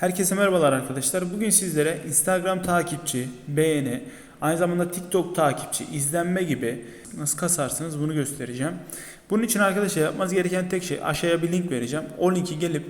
Herkese merhabalar arkadaşlar. Bugün sizlere Instagram takipçi, beğeni, aynı zamanda TikTok takipçi, izlenme gibi nasıl kasarsınız bunu göstereceğim. Bunun için arkadaşlar yapmanız gereken tek şey aşağıya bir link vereceğim. O linki gelip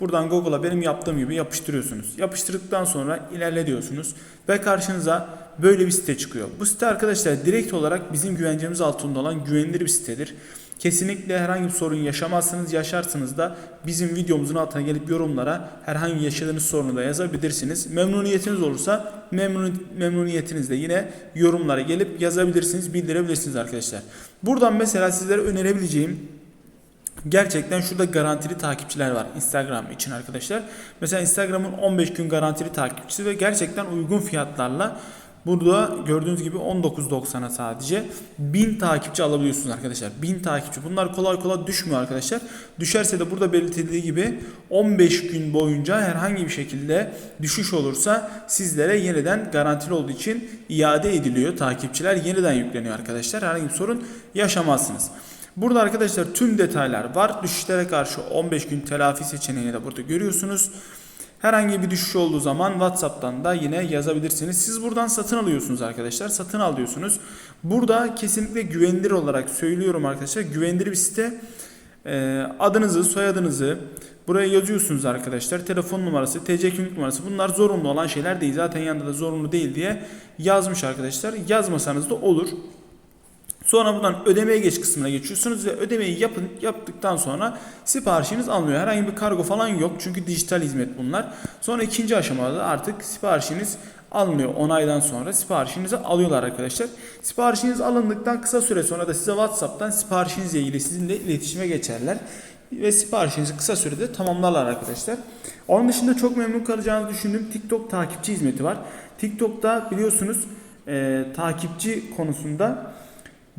buradan Google'a benim yaptığım gibi yapıştırıyorsunuz. Yapıştırdıktan sonra ilerle diyorsunuz ve karşınıza böyle bir site çıkıyor. Bu site arkadaşlar direkt olarak bizim güvencemiz altında olan güvenilir bir sitedir. Kesinlikle herhangi bir sorun yaşamazsınız. Yaşarsınız da bizim videomuzun altına gelip yorumlara herhangi yaşadığınız sorunu da yazabilirsiniz. Memnuniyetiniz olursa memnun, memnuniyetinizle yine yorumlara gelip yazabilirsiniz, bildirebilirsiniz arkadaşlar. Buradan mesela sizlere önerebileceğim Gerçekten şurada garantili takipçiler var Instagram için arkadaşlar. Mesela Instagram'ın 15 gün garantili takipçisi ve gerçekten uygun fiyatlarla burada gördüğünüz gibi 19.90'a sadece 1000 takipçi alabiliyorsunuz arkadaşlar. 1000 takipçi. Bunlar kolay kolay düşmüyor arkadaşlar. Düşerse de burada belirtildiği gibi 15 gün boyunca herhangi bir şekilde düşüş olursa sizlere yeniden garantili olduğu için iade ediliyor. Takipçiler yeniden yükleniyor arkadaşlar. Herhangi bir sorun yaşamazsınız. Burada arkadaşlar tüm detaylar var. Düşüşlere karşı 15 gün telafi seçeneğini de burada görüyorsunuz. Herhangi bir düşüş olduğu zaman WhatsApp'tan da yine yazabilirsiniz. Siz buradan satın alıyorsunuz arkadaşlar. Satın alıyorsunuz. Burada kesinlikle güvenilir olarak söylüyorum arkadaşlar. Güvenilir bir site. Ee, adınızı, soyadınızı buraya yazıyorsunuz arkadaşlar. Telefon numarası, TC kimlik numarası bunlar zorunlu olan şeyler değil. Zaten yanında da zorunlu değil diye yazmış arkadaşlar. Yazmasanız da olur. Sonra buradan ödemeye geç kısmına geçiyorsunuz ve ödemeyi yapın yaptıktan sonra siparişiniz alınıyor. Herhangi bir kargo falan yok çünkü dijital hizmet bunlar. Sonra ikinci aşamada artık siparişiniz alınıyor. Onaydan sonra siparişinizi alıyorlar arkadaşlar. Siparişiniz alındıktan kısa süre sonra da size WhatsApp'tan siparişinizle ilgili sizinle iletişime geçerler. Ve siparişinizi kısa sürede tamamlarlar arkadaşlar. Onun dışında çok memnun kalacağınızı düşündüğüm TikTok takipçi hizmeti var. TikTok'ta biliyorsunuz e, takipçi konusunda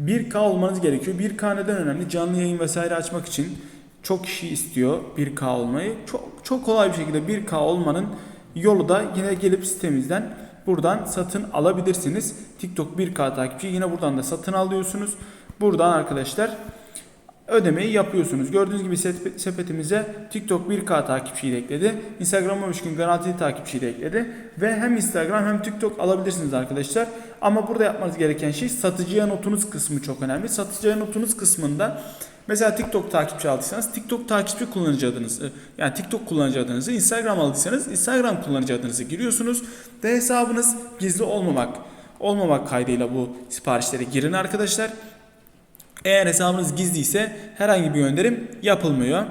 1K olmanız gerekiyor. 1K neden önemli? Canlı yayın vesaire açmak için çok kişi istiyor 1K olmayı. Çok çok kolay bir şekilde 1K olmanın yolu da yine gelip sitemizden buradan satın alabilirsiniz. TikTok 1K takipçi yine buradan da satın alıyorsunuz. Buradan arkadaşlar ödemeyi yapıyorsunuz. Gördüğünüz gibi sep- sepetimize TikTok 1K takipçiyi de ekledi. Instagram 13 gün garantili takipçiyi de ekledi. Ve hem Instagram hem TikTok alabilirsiniz arkadaşlar. Ama burada yapmanız gereken şey satıcıya notunuz kısmı çok önemli. Satıcıya notunuz kısmında Mesela TikTok takipçi aldıysanız TikTok takipçi kullanıcı adınızı yani TikTok kullanıcı adınızı Instagram aldıysanız Instagram kullanıcı adınızı giriyorsunuz ve hesabınız gizli olmamak olmamak kaydıyla bu siparişlere girin arkadaşlar. Eğer hesabınız gizliyse herhangi bir gönderim yapılmıyor.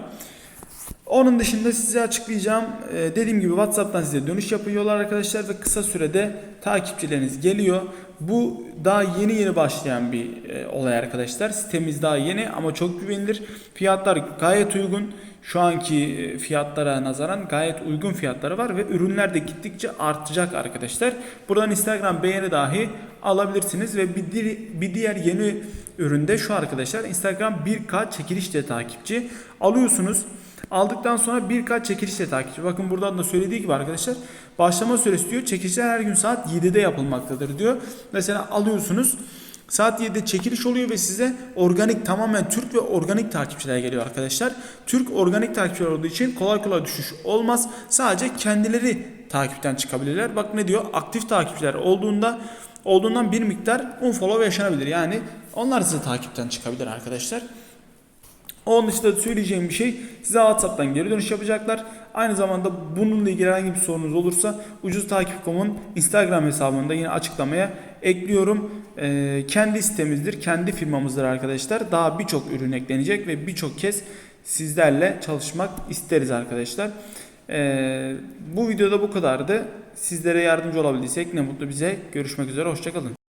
Onun dışında size açıklayacağım. Ee, dediğim gibi WhatsApp'tan size dönüş yapıyorlar arkadaşlar ve kısa sürede takipçileriniz geliyor. Bu daha yeni yeni başlayan bir e, olay arkadaşlar. Sitemiz daha yeni ama çok güvenilir. Fiyatlar gayet uygun. Şu anki e, fiyatlara nazaran gayet uygun fiyatları var ve ürünler de gittikçe artacak arkadaşlar. Buradan Instagram beğeni dahi alabilirsiniz ve bir, bir diğer yeni üründe şu arkadaşlar Instagram 1K çekilişle takipçi alıyorsunuz. Aldıktan sonra 1K çekilişle takipçi. Bakın buradan da söylediği gibi arkadaşlar başlama süresi diyor çekilişler her gün saat 7'de yapılmaktadır diyor. Mesela alıyorsunuz Saat 7'de çekiliş oluyor ve size organik tamamen Türk ve organik takipçiler geliyor arkadaşlar. Türk organik takipçiler olduğu için kolay kolay düşüş olmaz. Sadece kendileri takipten çıkabilirler. Bak ne diyor? Aktif takipçiler olduğunda olduğundan bir miktar unfollow yaşanabilir. Yani onlar size takipten çıkabilir arkadaşlar. Onun dışında söyleyeceğim bir şey size WhatsApp'tan geri dönüş yapacaklar. Aynı zamanda bununla ilgili herhangi bir sorunuz olursa Ucuz Takip.com'un Instagram hesabında yine açıklamaya ekliyorum. Ee, kendi sitemizdir, kendi firmamızdır arkadaşlar. Daha birçok ürün eklenecek ve birçok kez sizlerle çalışmak isteriz arkadaşlar. Ee, bu videoda bu kadardı. Sizlere yardımcı olabildiysek ne mutlu bize. Görüşmek üzere, hoşçakalın.